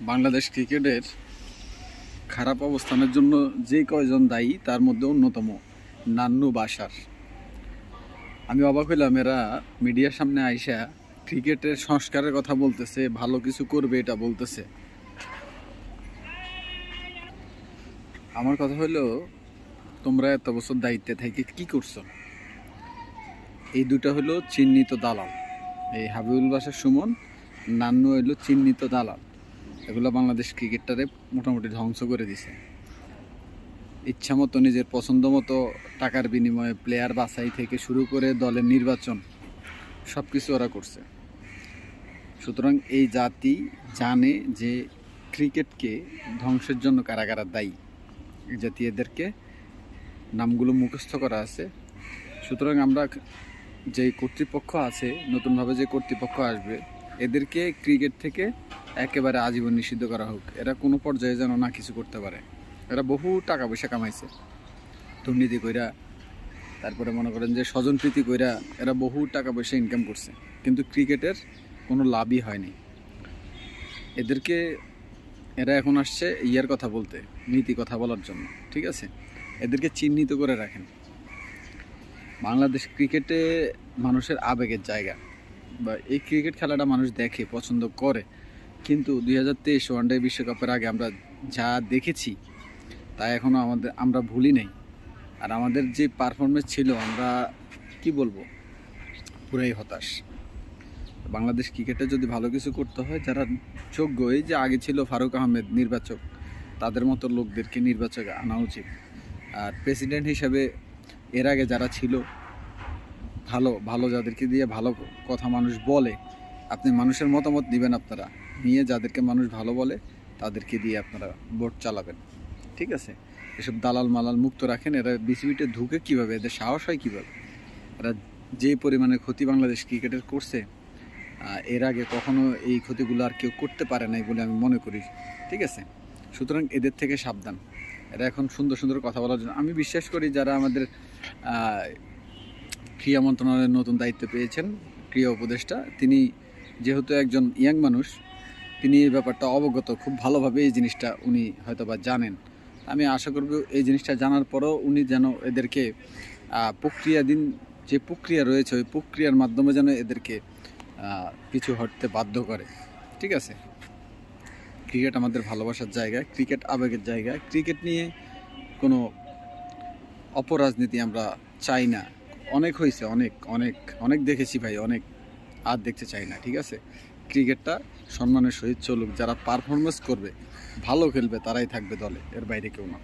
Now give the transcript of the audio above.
বাংলাদেশ ক্রিকেটের খারাপ অবস্থানের জন্য যে কয়জন দায়ী, তার মধ্যে অন্যতম নান্নু বাসার। আমি অবাক হইলাম, এরা মিডিয়ার সামনে আইসা ক্রিকেটের সংস্কারের কথা বলতেছে, ভালো কিছু করবে, এটা বলতেছে। আমার কথা হলো তোমরা এত বছর দায়িত্বে থেকে কি করছ? এই দুটো হলো চিহ্নিত দালাল। এই হাবিবুল বাসার সুমন, নান্নু হইল চিহ্নিত দালাল। এগুলো বাংলাদেশ ক্রিকেটটারে মোটামুটি ধ্বংস করে দিছে। ইচ্ছা মতো, নিজের পছন্দ মতো টাকার বিনিময়ে প্লেয়ার বাছাই থেকে শুরু করে দলের নির্বাচন সব কিছু ওরা করছে। সুতরাং এই জাতি জানে যে ক্রিকেটকে ধ্বংসের জন্য কারা কারা দায়ী। এই জাতি এদেরকে নামগুলো মুখস্থ করা আছে। সুতরাং আমরা যে কর্তৃপক্ষ আছে, নতুনভাবে যে কর্তৃপক্ষ আসবে, এদেরকে ক্রিকেট থেকে একেবারে আজীবন নিষিদ্ধ করা হোক। এরা কোনো পর্যায়ে যেন না কিছু করতে পারে। এরা বহু টাকা পয়সা কামাইছে। দুর্নীতি কইরা, তারপরে মনে করেন যে স্বজনপ্রীতি কইরা এরা বহু টাকা পয়সা ইনকাম করছে। কিন্তু ক্রিকেটের কোনো লাভই হয়নি। এদেরকে, এরা এখন আসছে ইয়ার কথা বলতে, নীতি কথা বলার জন্য, ঠিক আছে? এদেরকে চিহ্নিত করে রাখেন। বাংলাদেশ ক্রিকেটে মানুষের আবেগের জায়গা। বা এই ক্রিকেট খেলাটা মানুষ দেখে, পছন্দ করে। কিন্তু দুই হাজার তেইশ ওয়ানডে বিশ্বকাপের আগে আমরা যা দেখেছি, তা এখনও আমাদের, আমরা ভুলি নাই। আর আমাদের যে পারফরমেন্স ছিল, আমরা কি বলব? পুরাই হতাশ। বাংলাদেশ ক্রিকেটে যদি ভালো কিছু করতে হয়, যারা যোগ্য, এই যে আগে ছিল ফারুক আহমেদ নির্বাচক, তাদের মতো লোকদেরকে নির্বাচকে আনা উচিত। আর প্রেসিডেন্ট হিসাবে এর আগে যারা ছিল, ভালো ভালো যাদেরকে দিয়ে ভালো কথা মানুষ বলে আপনি মানুষের মতামত দিবেন আপনারা। নিয়ে যাদেরকে মানুষ ভালো বলে, তাদেরকে দিয়ে আপনারা ভোট চালাবেন। ঠিক আছে? এসব দালাল মালাল মুক্ত রাখেন। এরা বিসিবিতে ঢুকে কীভাবে? এদের সাহস হয় কীভাবে? এরা যে পরিমাণে ক্ষতি বাংলাদেশ ক্রিকেটের করছে এর আগে কখনো এই ক্ষতিগুলো আর কেউ করতে পারে নাই বলে আমি মনে করি। ঠিক আছে? সুতরাং এদের থেকে সাবধান। এরা এখন সুন্দর সুন্দর কথা বলার জন্য আমি বিশ্বাস করি যারা আমাদের ক্রীড়া মন্ত্রণালয়ের নতুন দায়িত্ব পেয়েছেন ক্রীড়া উপদেষ্টা, তিনি যেহেতু একজন ইয়াং মানুষ তিনি এই ব্যাপারটা অবগত খুব ভালোভাবে এই জিনিসটা উনি হয়তো বা জানেন। আমি আশা করব এই জিনিসটা জানার পরও উনি যেন এদেরকে আহ, প্রক্রিয়াধীন যে প্রক্রিয়া রয়েছে ওই প্রক্রিয়ার মাধ্যমে যেন এদেরকে পিছু হটতে বাধ্য করে। ঠিক আছে? ক্রিকেট আমাদের ভালোবাসার জায়গা ক্রিকেট আবেগের জায়গা। ক্রিকেট নিয়ে কোনো অপরাজনীতি আমরা চাই না। অনেক হয়েছে অনেক অনেক অনেক দেখেছি ভাই অনেক। আর দেখতে চাই না, ঠিক আছে? ক্রিকেটটা সম্মানের সহিত চলুক, যারা পারফরমেন্স করবে, ভালো খেলবে, তারাই থাকবে দলে, এর বাইরে কেউ না।